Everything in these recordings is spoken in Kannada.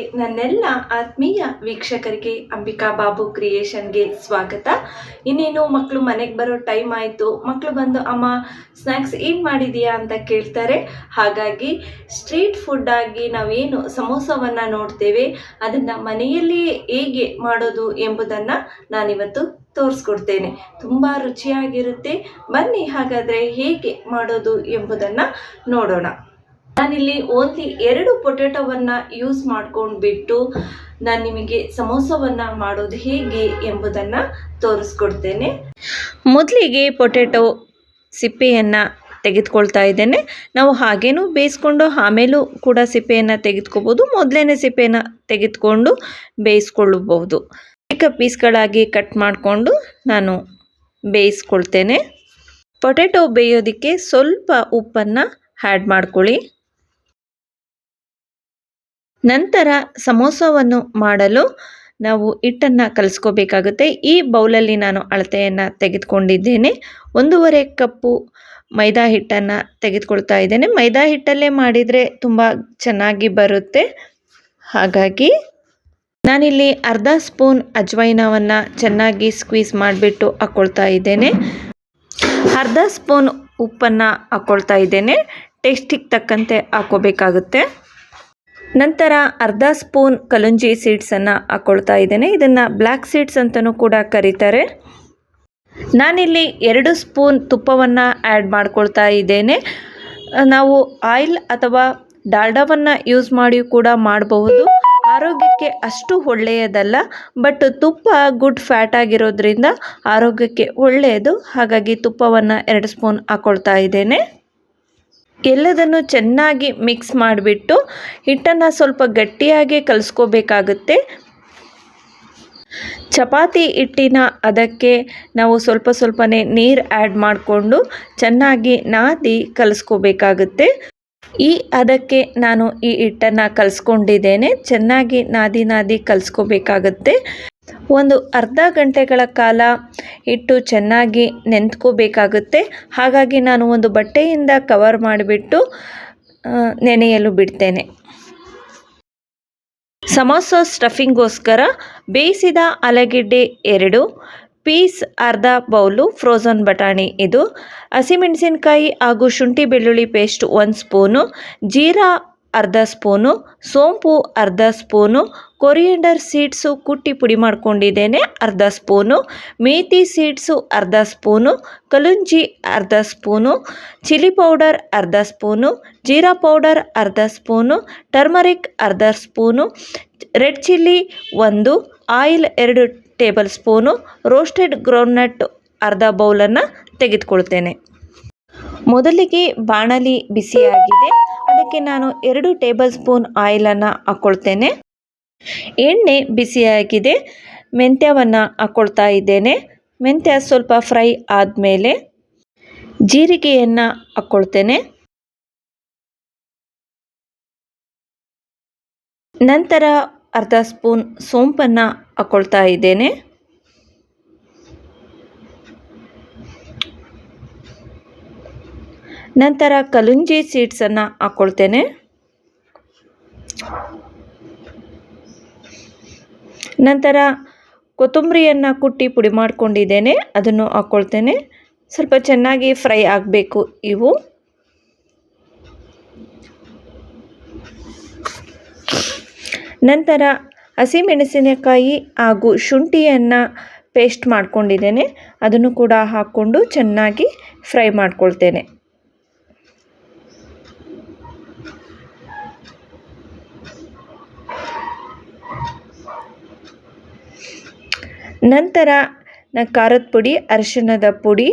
ನನ್ನೆಲ್ಲ ಆತ್ಮೀಯ ವೀಕ್ಷಕರಿಗೆ ಅಂಬಿಕಾ ಬಾಬು ಕ್ರಿಯೇಷನ್ಗೆ ಸ್ವಾಗತ. ಇನ್ನೇನು ಮಕ್ಕಳು ಮನೆಗೆ ಬರೋ ಟೈಮ್ ಆಯಿತು ಮಕ್ಕಳು ಬಂದು ಅಮ್ಮ ಸ್ನ್ಯಾಕ್ಸ್ ಏನು ಮಾಡಿದೀಯಾ ಅಂತ ಕೇಳ್ತಾರೆ. ಹಾಗಾಗಿ ಸ್ಟ್ರೀಟ್ ಫುಡ್ ಆಗಿ ನಾವೇನು ಸಮೋಸವನ್ನು ನೋಡ್ತೇವೆ, ಅದನ್ನು ಮನೆಯಲ್ಲಿಯೇ ಹೇಗೆ ಮಾಡೋದು ಎಂಬುದನ್ನು ನಾನಿವತ್ತು ತೋರಿಸ್ಕೊಡ್ತೇನೆ. ತುಂಬ ರುಚಿಯಾಗಿರುತ್ತೆ. ಬನ್ನಿ ಹಾಗಾದರೆ ಹೇಗೆ ಮಾಡೋದು ಎಂಬುದನ್ನು ನೋಡೋಣ. ನಾನಿಲ್ಲಿ ಓನ್ಲಿ ಎರಡು ಪೊಟೇಟೋವನ್ನ ಯೂಸ್ ಮಾಡ್ಕೊಂಡು ಬಿಟ್ಟು ನಾನು ನಿಮಗೆ ಸಮೋಸವನ್ನು ಮಾಡೋದು ಹೇಗೆ ಎಂಬುದನ್ನು ತೋರಿಸ್ಕೊಡ್ತೇನೆ. ಮೊದಲಿಗೆ ಪೊಟೆಟೊ ಸಿಪ್ಪೆಯನ್ನು ತೆಗೆದುಕೊಳ್ತಾ ಇದ್ದೇನೆ. ನಾವು ಹಾಗೇನೂ ಬೇಯಿಸ್ಕೊಂಡು ಆಮೇಲೂ ಕೂಡ ಸಿಪ್ಪೆಯನ್ನು ತೆಗೆದುಕೋಬೋದು ಮೊದಲೇ ಸಿಪ್ಪೆಯನ್ನು ತೆಗೆದುಕೊಂಡು ಬೇಯಿಸ್ಕೊಳ್ಳಬಹುದು. ಚಿಕ್ಕ ಪೀಸ್ಗಳಾಗಿ ಕಟ್ ಮಾಡಿಕೊಂಡು ನಾನು ಬೇಯಿಸ್ಕೊಳ್ತೇನೆ. ಪೊಟ್ಯಾಟೊ ಬೇಯೋದಕ್ಕೆ ಸ್ವಲ್ಪ ಉಪ್ಪನ್ನು ಆ್ಯಡ್ ಮಾಡ್ಕೊಳ್ಳಿ. ನಂತರ ಸಮೋಸವನ್ನು ಮಾಡಲು ನಾವು ಹಿಟ್ಟನ್ನು ಕಲಿಸ್ಕೋಬೇಕಾಗುತ್ತೆ. ಈ ಬೌಲಲ್ಲಿ ನಾನು ಅಳತೆಯನ್ನು ತೆಗೆದುಕೊಂಡಿದ್ದೇನೆ. ಒಂದೂವರೆ ಕಪ್ಪು ಮೈದಾ ಹಿಟ್ಟನ್ನು ತೆಗೆದುಕೊಳ್ತಾ ಇದ್ದೇನೆ. ಮೈದಾ ಹಿಟ್ಟಲ್ಲೇ ಮಾಡಿದರೆ ತುಂಬ ಚೆನ್ನಾಗಿ ಬರುತ್ತೆ. ಹಾಗಾಗಿ ನಾನಿಲ್ಲಿ ಅರ್ಧ ಸ್ಪೂನ್ ಅಜ್ವೈನವನ್ನು ಚೆನ್ನಾಗಿ ಸ್ಕ್ವೀಸ್ ಮಾಡಿಬಿಟ್ಟು ಹಾಕ್ಕೊಳ್ತಾ ಇದ್ದೇನೆ. ಅರ್ಧ ಸ್ಪೂನ್ ಉಪ್ಪನ್ನು ಹಾಕ್ಕೊಳ್ತಾ ಇದ್ದೇನೆ. ಟೇಸ್ಟಿಗೆ ತಕ್ಕಂತೆ ಹಾಕ್ಕೋಬೇಕಾಗುತ್ತೆ ನಂತರ ಅರ್ಧ ಸ್ಪೂನ್ ಕಲುಂಜಿ ಸೀಡ್ಸನ್ನು ಹಾಕ್ಕೊಳ್ತಾ ಇದ್ದೇನೆ. ಇದನ್ನು ಬ್ಲ್ಯಾಕ್ ಸೀಡ್ಸ್ ಅಂತಲೂ ಕೂಡ ಕರೀತಾರೆ. ನಾನಿಲ್ಲಿ ಎರಡು ಸ್ಪೂನ್ ತುಪ್ಪವನ್ನು ಆ್ಯಡ್ ಮಾಡ್ಕೊಳ್ತಾ ಇದ್ದೇನೆ. ನಾವು ಆಯಿಲ್ ಅಥವಾ ಡಾಲ್ಡಾವನ್ನು ಯೂಸ್ ಮಾಡಿ ಕೂಡ ಮಾಡಬಹುದು. ಆರೋಗ್ಯಕ್ಕೆ ಅಷ್ಟು ಒಳ್ಳೆಯದಲ್ಲ ಬಟ್ ತುಪ್ಪ ಗುಡ್ ಫ್ಯಾಟ್ ಆಗಿರೋದ್ರಿಂದ ಆರೋಗ್ಯಕ್ಕೆ ಒಳ್ಳೆಯದು. ಹಾಗಾಗಿ ತುಪ್ಪವನ್ನು ಎರಡು ಸ್ಪೂನ್ ಹಾಕ್ಕೊಳ್ತಾ ಇದ್ದೇನೆ. ಎಲ್ಲದನ್ನು ಚೆನ್ನಾಗಿ ಮಿಕ್ಸ್ ಮಾಡಿಬಿಟ್ಟು ಹಿಟ್ಟನ್ನು ಸ್ವಲ್ಪ ಗಟ್ಟಿಯಾಗಿ ಕಲಿಸ್ಕೋಬೇಕಾಗುತ್ತೆ. ಚಪಾತಿ ಹಿಟ್ಟಿನ ಅದಕ್ಕೆ ನಾವು ಸ್ವಲ್ಪ ಸ್ವಲ್ಪನೇ ನೀರು ಆ್ಯಡ್ ಮಾಡಿಕೊಂಡು ಚೆನ್ನಾಗಿ ನಾದಿ ಕಲಿಸ್ಕೋಬೇಕಾಗುತ್ತೆ. ಈ ಅದಕ್ಕೆ ನಾನು ಈ ಹಿಟ್ಟನ್ನು ಕಲಿಸ್ಕೊಂಡಿದ್ದೇನೆ. ಚೆನ್ನಾಗಿ ನಾದಿ ನಾದಿ ಕಲಿಸ್ಕೋಬೇಕಾಗುತ್ತೆ. ಒಂದು ಅರ್ಧ ಗಂಟೆಗಳ ಕಾಲ ಇಟ್ಟು ಚೆನ್ನಾಗಿ ನೆಂದ್ಕೋಬೇಕಾಗುತ್ತೆ ಹಾಗಾಗಿ ನಾನು ಒಂದು ಬಟ್ಟೆಯಿಂದ ಕವರ್ ಮಾಡಿಬಿಟ್ಟು ನೆನೆಯಲು ಬಿಡ್ತೇನೆ. ಸಮೋಸ ಸ್ಟಫಿಂಗೋಸ್ಕರ ಬೇಯಿಸಿದ ಆಲೂಗೆಡ್ಡೆ ಎರಡು, ಪೀಸ್ ಅರ್ಧ ಬೌಲು ಫ್ರೋಝನ್ ಬಟಾಣಿ ಇದು, ಹಸಿಮೆಣಸಿನ್ಕಾಯಿ ಹಾಗೂ ಶುಂಠಿ ಬೆಳ್ಳುಳ್ಳಿ ಪೇಸ್ಟ್ ಒಂದು ಸ್ಪೂನು, ಜೀರಾ ಅರ್ಧ ಸ್ಪೂನು, ಸೋಂಪು ಅರ್ಧ ಸ್ಪೂನು ಕೊರಿಯಂಡರ್ ಸೀಡ್ಸು ಕುಟ್ಟಿ ಪುಡಿ ಮಾಡ್ಕೊಂಡಿದ್ದೇನೆ, ಅರ್ಧ ಸ್ಪೂನು. ಮೇಥಿ ಸೀಡ್ಸು, ಅರ್ಧ ಸ್ಪೂನು. ಕಲುಂಜಿ, ಅರ್ಧ ಸ್ಪೂನು. ಚಿಲ್ಲಿ ಪೌಡರ್, ಅರ್ಧ ಸ್ಪೂನು. ಜೀರಾ ಪೌಡರ್, ಅರ್ಧ ಸ್ಪೂನು. ಟರ್ಮರಿಕ್, ಅರ್ಧ ಸ್ಪೂನು. ರೆಡ್ ಚಿಲ್ಲಿ, ಒಂದು. ಆಯಿಲ್, ಎರಡು ಟೇಬಲ್ ಸ್ಪೂನು. ರೋಸ್ಟೆಡ್ ಗ್ರೌಂಡ್ನಟ್, ಅರ್ಧ ಬೌಲನ್ನು ತೆಗೆದುಕೊಳ್ತೇನೆ. ಮೊದಲಿಗೆ ಬಾಣಲಿ ಬಿಸಿಯಾಗಿದೆ. ಅದಕ್ಕೆ ನಾನು ಎರಡು ಟೇಬಲ್ ಸ್ಪೂನ್ ಆಯಿಲನ್ನು ಹಾಕ್ಕೊಳ್ತೇನೆ. ಎಣ್ಣೆ ಬಿಸಿಯಾಗಿದೆ ಮೆಂತ್ಯವನ್ನು ಹಾಕ್ಕೊಳ್ತಾ ಇದ್ದೇನೆ. ಮೆಂತ್ಯ ಸ್ವಲ್ಪ ಫ್ರೈ ಆದಮೇಲೆ ಜೀರಿಗೆಯನ್ನು ಹಾಕ್ಕೊಳ್ತೇನೆ ನಂತರ ಅರ್ಧ ಸ್ಪೂನ್ ಸೋಂಪನ್ನು ಹಾಕ್ಕೊಳ್ತಾ ಇದ್ದೇನೆ. ನಂತರ ಕಲುಂಜಿ ಸೀಡ್ಸನ್ನು ಹಾಕ್ಕೊಳ್ತೇನೆ ನಂತರ ಕೊತ್ತಂಬರಿಯನ್ನು ಕುಟ್ಟಿ ಪುಡಿ ಮಾಡ್ಕೊಂಡಿದ್ದೇನೆ. ಅದನ್ನು ಹಾಕ್ಕೊಳ್ತೇನೆ ಸ್ವಲ್ಪ ಚೆನ್ನಾಗಿ ಫ್ರೈ ಆಗಬೇಕು ಇವು. ನಂತರ ಹಸಿಮೆಣಸಿನಕಾಯಿ ಹಾಗೂ ಶುಂಠಿಯನ್ನು ಪೇಸ್ಟ್ ಮಾಡ್ಕೊಂಡಿದ್ದೇನೆ. ಅದನ್ನು ಕೂಡ ಹಾಕ್ಕೊಂಡು ಚೆನ್ನಾಗಿ ಫ್ರೈ ಮಾಡ್ಕೊಳ್ತೇನೆ. ನಂತರ ಖಾರದ ಪುಡಿ, ಅರಿಶಿಣದ ಪುಡಿ,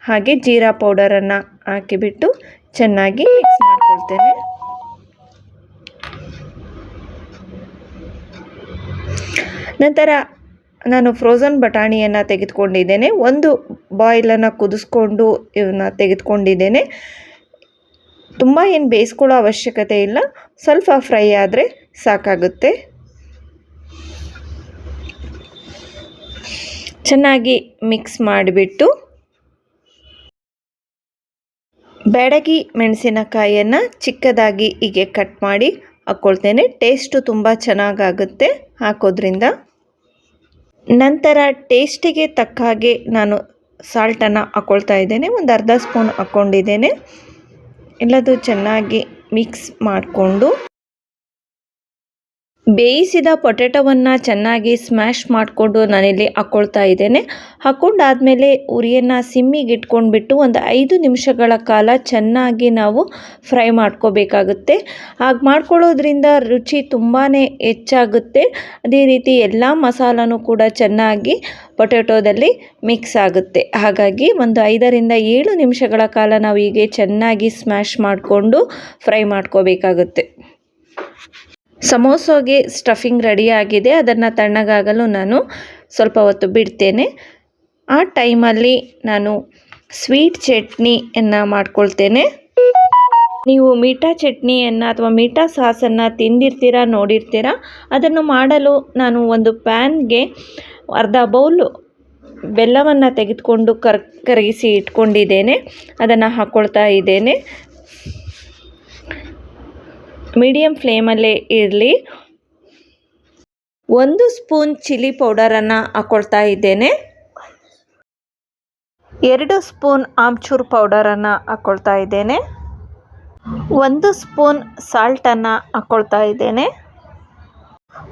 ಹಾಗೆ ಜೀರಾ ಪೌಡರನ್ನು ಹಾಕಿಬಿಟ್ಟು ಚೆನ್ನಾಗಿ ಮಿಕ್ಸ್ ಮಾಡ್ಕೊಳ್ತೇನೆ. ನಂತರ ನಾನು ಫ್ರೋಝನ್ ಬಟಾಣಿಯನ್ನು ತೆಗೆದುಕೊಂಡಿದ್ದೇನೆ. ಒಂದು ಬಾಯ್ಲನ್ನು ಕುದಿಸ್ಕೊಂಡು ಇವನ್ನ ತೆಗೆದುಕೊಂಡಿದ್ದೇನೆ. ತುಂಬ ಏನು ಬೇಯಿಸ್ಕೊಳ್ಳೋ ಅವಶ್ಯಕತೆ ಇಲ್ಲ. ಸ್ವಲ್ಪ ಫ್ರೈ ಆದರೆ ಸಾಕಾಗುತ್ತೆ. ಚೆನ್ನಾಗಿ ಮಿಕ್ಸ್ ಮಾಡಿಬಿಟ್ಟು ಬೆಡಗಿ ಮೆಣಸಿನಕಾಯಿಯನ್ನು ಚಿಕ್ಕದಾಗಿ ಹೀಗೆ ಕಟ್ ಮಾಡಿ ಹಾಕ್ಕೊಳ್ತೇನೆ ಟೇಸ್ಟು ತುಂಬ ಚೆನ್ನಾಗಾಗುತ್ತೆ ಹಾಕೋದ್ರಿಂದ. ನಂತರ ಟೇಸ್ಟಿಗೆ ತಕ್ಕ ಹಾಗೆ ನಾನು ಸಾಲ್ಟನ್ನು ಹಾಕ್ಕೊಳ್ತಾ ಇದ್ದೇನೆ. ಒಂದು ಅರ್ಧ ಸ್ಪೂನ್ ಹಾಕ್ಕೊಂಡಿದ್ದೇನೆ ಎಲ್ಲದು ಚೆನ್ನಾಗಿ ಮಿಕ್ಸ್ ಮಾಡಿಕೊಂಡು. ಬೇಯಿಸಿದ ಪೊಟ್ಯಾಟೊವನ್ನು ಚೆನ್ನಾಗಿ ಸ್ಮ್ಯಾಶ್ ಮಾಡಿಕೊಂಡು ನಾನಿಲ್ಲಿ ಹಾಕ್ಕೊಳ್ತಾ ಇದ್ದೇನೆ. ಹಾಕ್ಕೊಂಡಾದಮೇಲೆ ಉರಿಯನ್ನು ಸಿಮ್ಮಿಗೆ ಇಟ್ಕೊಂಡ್ಬಿಟ್ಟು ಒಂದು ಐದು ನಿಮಿಷಗಳ ಕಾಲ ಚೆನ್ನಾಗಿ ನಾವು ಫ್ರೈ ಮಾಡ್ಕೋಬೇಕಾಗುತ್ತೆ. ಹಾಗೆ ಮಾಡ್ಕೊಳ್ಳೋದ್ರಿಂದ ರುಚಿ ತುಂಬಾ ಹೆಚ್ಚಾಗುತ್ತೆ. ಅದೇ ರೀತಿ ಎಲ್ಲ ಮಸಾಲನೂ ಕೂಡ ಚೆನ್ನಾಗಿ ಪೊಟ್ಯಾಟೊದಲ್ಲಿ ಮಿಕ್ಸ್ ಆಗುತ್ತೆ. ಹಾಗಾಗಿ ಒಂದು ಐದರಿಂದ ಏಳು ನಿಮಿಷಗಳ ಕಾಲ ನಾವು ಹೀಗೆ ಚೆನ್ನಾಗಿ ಸ್ಮ್ಯಾಶ್ ಮಾಡಿಕೊಂಡು ಫ್ರೈ ಮಾಡ್ಕೋಬೇಕಾಗುತ್ತೆ. ಸಮೋಸೋಗೆ ಸ್ಟಫಿಂಗ್ ರೆಡಿಯಾಗಿದೆ ಅದನ್ನು ತಣ್ಣಗಾಗಲು ನಾನು ಸ್ವಲ್ಪ ಹೊತ್ತು ಬಿಡ್ತೇನೆ. ಆ ಟೈಮಲ್ಲಿ ನಾನು ಸ್ವೀಟ್ ಚಟ್ನಿಯನ್ನು ಮಾಡ್ಕೊಳ್ತೇನೆ. ನೀವು ಮೀಠಾ ಚಟ್ನಿಯನ್ನು ಅಥವಾ ಮೀಠಾ ಸಾಸನ್ನು ತಿಂದಿರ್ತೀರ, ನೋಡಿರ್ತೀರ? ಅದನ್ನು ಮಾಡಲು ನಾನು ಒಂದು ಪ್ಯಾನ್ಗೆ ಅರ್ಧ ಬೌಲು ಬೆಲ್ಲವನ್ನು ತೆಗೆದುಕೊಂಡು ಕರ್, ಕರಗಿಸಿ ಇಟ್ಕೊಂಡಿದ್ದೇನೆ. ಅದನ್ನು ಹಾಕ್ಕೊಳ್ತಾ ಇದ್ದೇನೆ. ಮೀಡಿಯಮ್ ಫ್ಲೇಮಲ್ಲೇ ಇರಲಿ. ಒಂದು ಸ್ಪೂನ್ ಚಿಲ್ಲಿ ಪೌಡರನ್ನು ಹಾಕ್ಕೊಳ್ತಾ ಇದ್ದೇನೆ. ಎರಡು ಸ್ಪೂನ್ ಆಮ್ಚೂರ್ ಪೌಡರನ್ನು ಹಾಕ್ಕೊಳ್ತಾ ಇದ್ದೇನೆ. ಒಂದು ಸ್ಪೂನ್ ಸಾಲ್ಟನ್ನು ಹಾಕ್ಕೊಳ್ತಾ ಇದ್ದೇನೆ.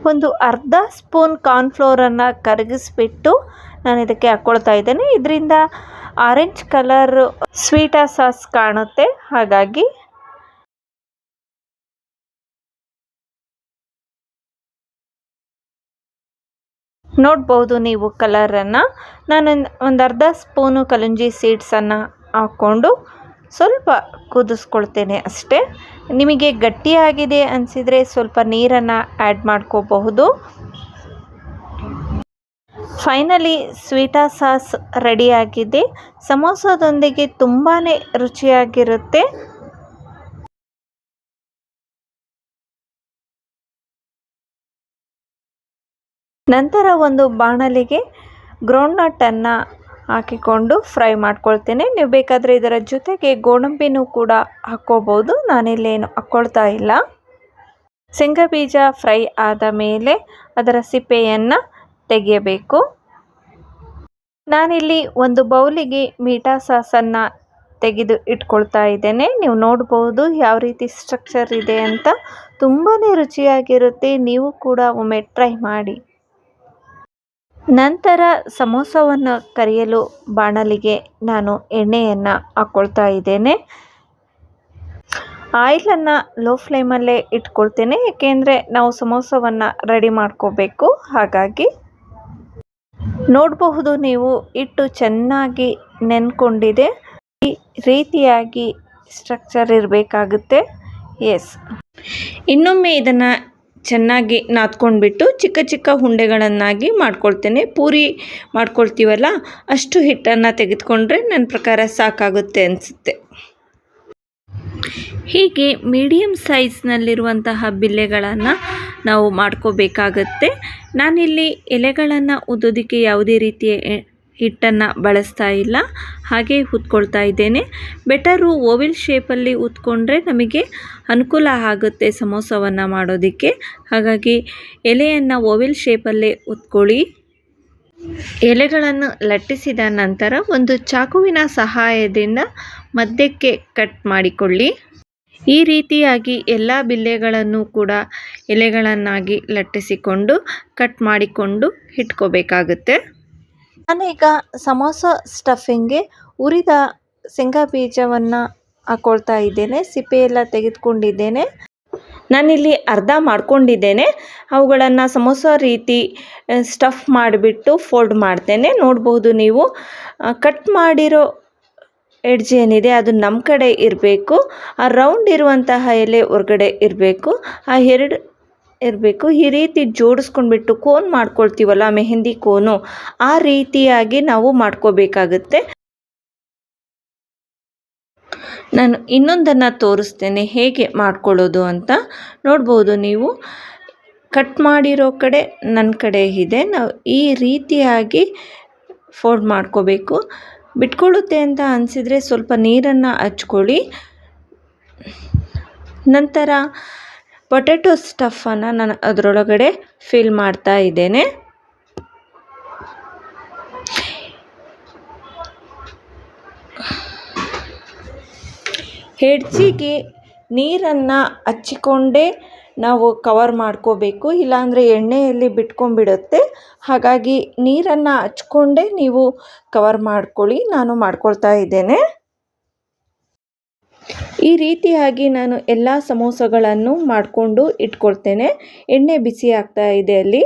ಒಂದು ಅರ್ಧ ಸ್ಪೂನ್ ಕಾರ್ನ್ಫ್ಲೋರನ್ನು ಕರಗಿಸ್ಬಿಟ್ಟು ನಾನು ಇದಕ್ಕೆ ಹಾಕ್ಕೊಳ್ತಾ ಇದ್ದೇನೆ. ಇದರಿಂದ ಆರೆಂಜ್ ಕಲರ್ ಸ್ವೀಟ ಸಾಸ್ ಕಾಣುತ್ತೆ. ಹಾಗಾಗಿ ನೋಡ್ಬೋದು ನೀವು ಕಲರನ್ನು. ನಾನು ಒಂದು ಅರ್ಧ ಸ್ಪೂನು ಕಲಂಜಿ ಸೀಡ್ಸನ್ನು ಹಾಕ್ಕೊಂಡು ಸ್ವಲ್ಪ ಕುದಿಸ್ಕೊಳ್ತೇನೆ ಅಷ್ಟೇ. ನಿಮಗೆ ಗಟ್ಟಿಯಾಗಿದೆ ಅನಿಸಿದರೆ ಸ್ವಲ್ಪ ನೀರನ್ನು ಆ್ಯಡ್ ಮಾಡ್ಕೋಬಹುದು. ಫೈನಲಿ ಸ್ವೀಟಾ ಸಾಸ್ ರೆಡಿಯಾಗಿದೆ. ಸಮೋಸದೊಂದಿಗೆ ತುಂಬಾ ರುಚಿಯಾಗಿರುತ್ತೆ. ನಂತರ ಒಂದು ಬಾಣಲಿಗೆ ಗ್ರೌಂಡ್ನಟ್ಟನ್ನು ಹಾಕಿಕೊಂಡು ಫ್ರೈ ಮಾಡ್ಕೊಳ್ತೇನೆ. ನೀವು ಬೇಕಾದರೆ ಇದರ ಜೊತೆಗೆ ಗೋಡಂಬಿನೂ ಕೂಡ ಹಾಕ್ಕೋಬೋದು. ನಾನಿಲ್ಲೇನು ಹಾಕ್ಕೊಳ್ತಾ ಇಲ್ಲ. ಶೇಂಗಾ ಬೀಜ ಫ್ರೈ ಆದ ಮೇಲೆ ಅದರ ಸಿಪ್ಪೆಯನ್ನು ತೆಗೆಯಬೇಕು. ನಾನಿಲ್ಲಿ ಒಂದು ಬೌಲಿಗೆ ಮೀಠಾ ಸಾಸನ್ನು ತೆಗೆದು ಇಟ್ಕೊಳ್ತಾ ಇದ್ದೇನೆ. ನೀವು ನೋಡ್ಬೋದು ಯಾವ ರೀತಿ ಸ್ಟ್ರಕ್ಚರ್ ಇದೆ ಅಂತ. ತುಂಬಾ ರುಚಿಯಾಗಿರುತ್ತೆ. ನೀವು ಕೂಡ ಒಮ್ಮೆ ಟ್ರೈ ಮಾಡಿ. ನಂತರ ಸಮೋಸವನ್ನು ಕರಿಯಲು ಬಾಣಲಿಗೆ ನಾನು ಎಣ್ಣೆಯನ್ನು ಹಾಕ್ಕೊಳ್ತಾ ಇದ್ದೇನೆ. ಆಯಿಲನ್ನು ಲೋ ಫ್ಲೇಮಲ್ಲೇ ಇಟ್ಕೊಳ್ತೇನೆ, ಏಕೆಂದರೆ ನಾವು ಸಮೋಸವನ್ನು ರೆಡಿ ಮಾಡ್ಕೋಬೇಕು. ಹಾಗಾಗಿ ನೋಡಬಹುದು ನೀವು ಇಟ್ಟು ಚೆನ್ನಾಗಿ ನೆನ್ಕೊಂಡಿದೆ. ಈ ರೀತಿಯಾಗಿ ಸ್ಟ್ರಕ್ಚರ್ ಇರಬೇಕಾಗುತ್ತೆ. ಎಸ್ ಇನ್ನೊಮ್ಮೆ ಇದನ್ನು ಚೆನ್ನಾಗಿ ನಾದ್ಕೊಂಡ್ಬಿಟ್ಟು ಚಿಕ್ಕ ಚಿಕ್ಕ ಉಂಡೆಗಳನ್ನಾಗಿ ಮಾಡ್ಕೊಳ್ತೇನೆ. ಪೂರಿ ಮಾಡ್ಕೊಳ್ತೀವಲ್ಲ, ಅಷ್ಟು ಹಿಟ್ಟನ್ನು ತೆಗೆದುಕೊಂಡ್ರೆ ನನ್ನ ಪ್ರಕಾರ ಸಾಕಾಗುತ್ತೆ ಅನಿಸುತ್ತೆ. ಹೀಗೆ ಮೀಡಿಯಮ್ ಸೈಜ್ನಲ್ಲಿರುವಂತಹ ಬಿಲ್ಲೆಗಳನ್ನು ನಾವು ಮಾಡ್ಕೋಬೇಕಾಗತ್ತೆ. ನಾನಿಲ್ಲಿ ಎಲೆಗಳನ್ನು ಉದ್ದೋದಕ್ಕೆ ಯಾವುದೇ ರೀತಿಯ ಹಿಟ್ಟನ್ನು ಬಳಸ್ತಾ ಇಲ್ಲ. ಹಾಗೆ ಉತ್ಕೊಳ್ತಾ ಇದ್ದೇನೆ. ಬೆಟರು ಓವಿಲ್ ಶೇಪಲ್ಲಿ ಉತ್ಕೊಂಡ್ರೆ ನಮಗೆ ಅನುಕೂಲ ಆಗುತ್ತೆ ಸಮೋಸವನ್ನು ಮಾಡೋದಕ್ಕೆ. ಹಾಗಾಗಿ ಎಲೆಯನ್ನು ಓವಿಲ್ ಶೇಪಲ್ಲೇ ಉತ್ಕೊಳ್ಳಿ. ಎಲೆಗಳನ್ನು ಲಟ್ಟಿಸಿದ ನಂತರ ಒಂದು ಚಾಕುವಿನ ಸಹಾಯದಿಂದ ಮಧ್ಯಕ್ಕೆ ಕಟ್ ಮಾಡಿಕೊಳ್ಳಿ. ಈ ರೀತಿಯಾಗಿ ಎಲ್ಲ ಬಿಲ್ಲೆಗಳನ್ನು ಕೂಡ ಎಲೆಗಳನ್ನಾಗಿ ಲಟ್ಟಿಸಿಕೊಂಡು ಕಟ್ ಮಾಡಿಕೊಂಡು ಇಟ್ಕೋಬೇಕಾಗುತ್ತೆ. ನಾನೀಗ ಸಮೋಸ ಸ್ಟಫಿಂಗ್ಗೆ ಉರಿದ ಶೇಂಗಾ ಬೀಜವನ್ನು ಹಾಕ್ಕೊಳ್ತಾ ಇದ್ದೇನೆ ಸಿಪ್ಪೆಯೆಲ್ಲ ತೆಗೆದುಕೊಂಡಿದ್ದೇನೆ. ನಾನಿಲ್ಲಿ ಅರ್ಧ ಮಾಡ್ಕೊಂಡಿದ್ದೇನೆ. ಅವುಗಳನ್ನು ಸಮೋಸ ರೀತಿ ಸ್ಟಫ್ ಮಾಡಿಬಿಟ್ಟು ಫೋಲ್ಡ್ ಮಾಡ್ತೇನೆ. ನೋಡ್ಬೋದು ನೀವು ಕಟ್ ಮಾಡಿರೋ ಎಡ್ಜ್ ಏನಿದೆ ಅದು ನಮ್ಮ ಕಡೆ ಇರಬೇಕು, ಆ ರೌಂಡ್ ಇರುವಂತಹ ಎಲೆ ಹೊರಗಡೆ ಇರಬೇಕು, ಆ ಎರಡು ಇರಬೇಕು. ಈ ರೀತಿ ಜೋಡಿಸ್ಕೊಂಡ್ಬಿಟ್ಟು ಕೋನ್ ಮಾಡ್ಕೊಳ್ತೀವಲ್ಲ ಮೆಹಂದಿ ಕೋನು, ಆ ರೀತಿಯಾಗಿ ನಾವು ಮಾಡ್ಕೋಬೇಕಾಗುತ್ತೆ. ನಾನು ಇನ್ನೊಂದನ್ನು ತೋರಿಸ್ತೇನೆ, ಹೇಗೆ ಮಾಡ್ಕೊಳ್ಳೋದು ಅಂತ. ನೋಡ್ಬೋದು ನೀವು. ಕಟ್ ಮಾಡಿರೋ ಕಡೆ ನನ್ನ ಕಡೆ ಇದೆ. ನಾವು ಈ ರೀತಿಯಾಗಿ ಫೋಲ್ಡ್ ಮಾಡ್ಕೋಬೇಕು. ಬಿಟ್ಕೊಳ್ಳುತ್ತೆ ಅಂತ ಅನಿಸಿದರೆ ಸ್ವಲ್ಪ ನೀರನ್ನು ಹಚ್ಕೊಳ್ಳಿ. ನಂತರ ಪೊಟೆಟೊ ಸ್ಟಫನ್ನು ನಾನು ಅದರೊಳಗಡೆ ಫಿಲ್ ಮಾಡ್ತಾ ಇದ್ದೇನೆ. ಹೆಡ್ಜಿಗೆ ನೀರನ್ನು ಹಚ್ಚಿಕೊಂಡೇ ನಾವು ಕವರ್ ಮಾಡ್ಕೋಬೇಕು, ಇಲ್ಲಾಂದರೆ ಎಣ್ಣೆಯಲ್ಲಿ ಬಿಟ್ಕೊಂಡ್ಬಿಡುತ್ತೆ. ಹಾಗಾಗಿ ನೀರನ್ನು ಹಚ್ಕೊಂಡೇ ನೀವು ಕವರ್ ಮಾಡ್ಕೊಳ್ಳಿ, ನಾನು ಮಾಡ್ಕೊಳ್ತಾ ಇದ್ದೇನೆ. ಈ ರೀತಿಯಾಗಿ ನಾನು ಎಲ್ಲ ಸಮೋಸಗಳನ್ನು ಮಾಡಿಕೊಂಡು ಇಟ್ಕೊಳ್ತೇನೆ. ಎಣ್ಣೆ ಬಿಸಿ ಆಗ್ತಾ ಇದೆ ಅಲ್ಲಿ.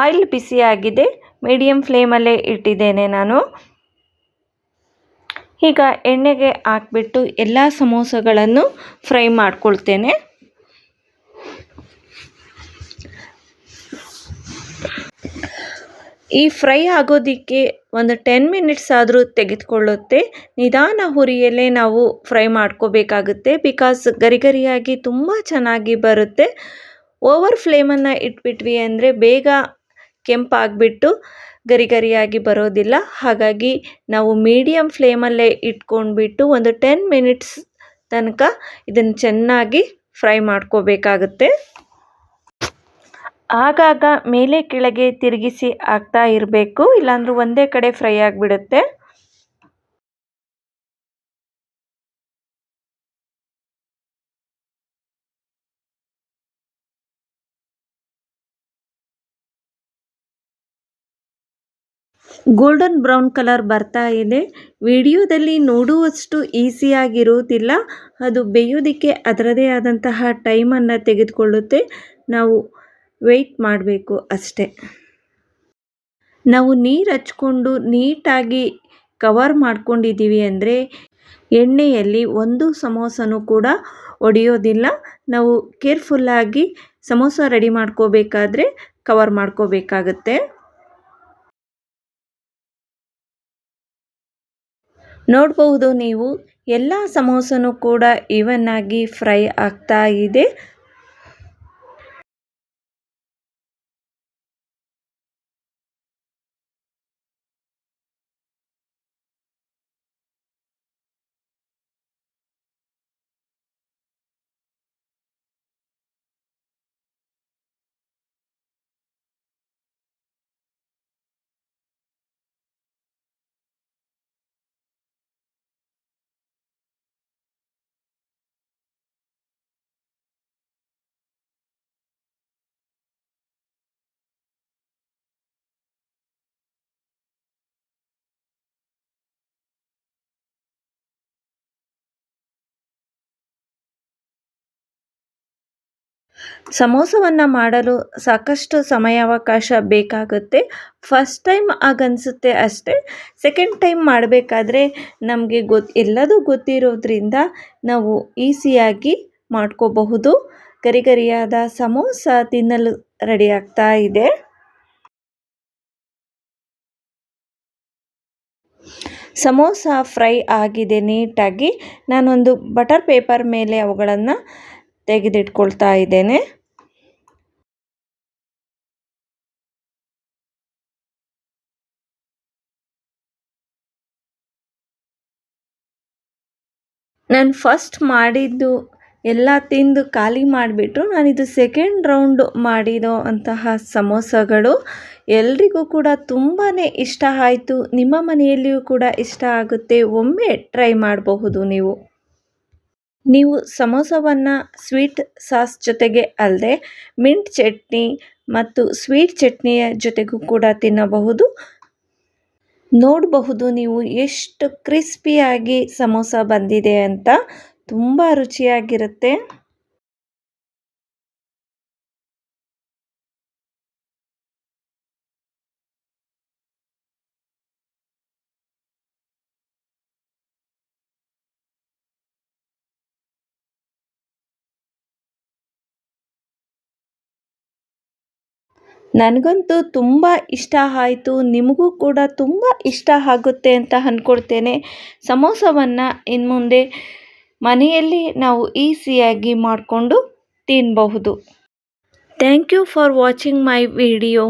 ಆಯಿಲ್ ಬಿಸಿಯಾಗಿದೆ ಮೀಡಿಯಮ್ ಫ್ಲೇಮಲ್ಲೇ ಇಟ್ಟಿದ್ದೇನೆ ನಾನು. ಈಗ ಎಣ್ಣೆಗೆ ಹಾಕ್ಬಿಟ್ಟು ಎಲ್ಲ ಸಮೋಸಗಳನ್ನು ಫ್ರೈ ಮಾಡ್ಕೊಳ್ತೇನೆ. ಈ ಫ್ರೈ ಆಗೋದಕ್ಕೆ ಒಂದು ಟೆನ್ ಮಿನಿಟ್ಸ್ ಆದರೂ ತೆಗೆದುಕೊಳ್ಳುತ್ತೆ. ನಿಧಾನ ಹುರಿಯಲ್ಲೇ ನಾವು ಫ್ರೈ ಮಾಡ್ಕೋಬೇಕಾಗುತ್ತೆ. ಬಿಕಾಸ್ ಗರಿ ಗರಿಯಾಗಿ ತುಂಬ ಚೆನ್ನಾಗಿ ಬರುತ್ತೆ. ಓವರ್ ಫ್ಲೇಮನ್ನು ಇಟ್ಬಿಟ್ವಿ ಅಂದರೆ ಬೇಗ ಕೆಂಪಾಗಿಬಿಟ್ಟು ಗರಿ ಗರಿಯಾಗಿ ಬರೋದಿಲ್ಲ. ಹಾಗಾಗಿ ನಾವು ಮೀಡಿಯಮ್ ಫ್ಲೇಮಲ್ಲೇ ಇಟ್ಕೊಂಡ್ಬಿಟ್ಟು ಒಂದು ಟೆನ್ ಮಿನಿಟ್ಸ್ ತನಕ ಇದನ್ನು ಚೆನ್ನಾಗಿ ಫ್ರೈ ಮಾಡ್ಕೋಬೇಕಾಗುತ್ತೆ. ಆಗಾಗ ಮೇಲೆ ಕೆಳಗೆ ತಿರುಗಿಸಿ ಹಾಕ್ತಾ ಇರಬೇಕು. ಇಲ್ಲಾಂದ್ರೆ ಒಂದೇ ಕಡೆ ಫ್ರೈ ಆಗಿಬಿಡುತ್ತೆ. ಗೋಲ್ಡನ್ ಬ್ರೌನ್ ಕಲರ್ ಬರ್ತಾ ಇದೆ. ವಿಡಿಯೋದಲ್ಲಿ ನೋಡುವಷ್ಟು ಈಸಿಯಾಗಿರುವುದಿಲ್ಲ ಅದು ಬೇಯೋದಕ್ಕೆ ಅದರದೇ ಆದಂತಹ ಟೈಮನ್ನು ತೆಗೆದುಕೊಳ್ಳುತ್ತೆ. ನಾವು ವೆಯ್ಟ್ ಮಾಡಬೇಕು ಅಷ್ಟೇ. ನಾವು ನೀರು ಹಚ್ಕೊಂಡು ನೀಟಾಗಿ ಕವರ್ ಮಾಡ್ಕೊಂಡಿದ್ದೀವಿ ಅಂದರೆ ಎಣ್ಣೆಯಲ್ಲಿ ಒಂದು ಸಮೋಸನೂ ಕೂಡ ಒಡೆಯೋದಿಲ್ಲ. ನಾವು ಕೇರ್ಫುಲ್ಲಾಗಿ ಸಮೋಸ ರೆಡಿ ಮಾಡ್ಕೋಬೇಕಾದ್ರೆ ಕವರ್ ಮಾಡ್ಕೋಬೇಕಾಗತ್ತೆ. ನೋಡಬಹುದು ನೀವು. ಎಲ್ಲ ಸಮೋಸನು ಕೂಡ ಈವನ್ ಆಗಿ ಫ್ರೈ ಆಗ್ತಾ ಇದೆ. ಸಮೋಸವನ್ನು ಮಾಡಲು ಸಾಕಷ್ಟು ಸಮಯಾವಕಾಶ ಬೇಕಾಗುತ್ತೆ. ಫಸ್ಟ್ ಟೈಮ್ ಆಗನ್ಸುತ್ತೆ ಅಷ್ಟೇ. ಸೆಕೆಂಡ್ ಟೈಮ್ ಮಾಡಬೇಕಾದ್ರೆ ನಮಗೆ ಗೊತ್ತು ಎಲ್ಲದೂ ಗೊತ್ತಿರೋದ್ರಿಂದ ನಾವು ಈಸಿಯಾಗಿ ಮಾಡ್ಕೋಬಹುದು. ಗರಿಗರಿಯಾದ ಸಮೋಸ ತಿನ್ನಲು ರೆಡಿ ಆಗ್ತಾ ಇದೆ. ಸಮೋಸ ಫ್ರೈ ಆಗಿದೆ ನೀಟಾಗಿ ನಾನೊಂದು ಬಟರ್ ಪೇಪರ್ ಮೇಲೆ ಅವುಗಳನ್ನು ತೆಗೆದಿಟ್ಕೊಳ್ತಾ ಇದ್ದೇನೆ. ನಾನು ಫಸ್ಟ್ ಮಾಡಿದ್ದು ಎಲ್ಲ ತಿಂದು ಖಾಲಿ ಮಾಡಿಬಿಟ್ಟು ನಾನಿದು ಸೆಕೆಂಡ್ ರೌಂಡ್ ಮಾಡಿರೋ ಅಂತಹ ಸಮೋಸಗಳು ಎಲ್ರಿಗೂ ಕೂಡ ತುಂಬಾ ಇಷ್ಟ ಆಯಿತು. ನಿಮ್ಮ ಮನೆಯಲ್ಲಿಯೂ ಕೂಡ ಇಷ್ಟ ಆಗುತ್ತೆ. ಒಮ್ಮೆ ಟ್ರೈ ಮಾಡಬಹುದು ನೀವು. ನೀವು ಸಮೋಸವನ್ನು ಸ್ವೀಟ್ ಸಾಸ್ ಜೊತೆಗೆ ಅಲ್ಲದೆ ಮಿಂಟ್ ಚಟ್ನಿ ಮತ್ತು ಸ್ವೀಟ್ ಚಟ್ನಿಯ ಜೊತೆಗೂ ಕೂಡ ತಿನ್ನಬಹುದು. ನೋಡಬಹುದು ನೀವು ಎಷ್ಟು ಕ್ರಿಸ್ಪಿಯಾಗಿ ಸಮೋಸ ಬಂದಿದೆ ಅಂತ. ತುಂಬ ರುಚಿಯಾಗಿರುತ್ತೆ. ನನಗಂತೂ ತುಂಬ ಇಷ್ಟ ಆಯಿತು, ನಿಮಗೂ ಕೂಡ ತುಂಬ ಇಷ್ಟ ಆಗುತ್ತೆ ಅಂತ ಅಂದ್ಕೊಳ್ತೇನೆ ಸಮೋಸವನ್ನು ಇನ್ನು ಮುಂದೆ ಮನೆಯಲ್ಲಿ ನಾವು ಈಸಿಯಾಗಿ ಮಾಡಿಕೊಂಡು ತಿನ್ನಬಹುದು thank you for watching my video.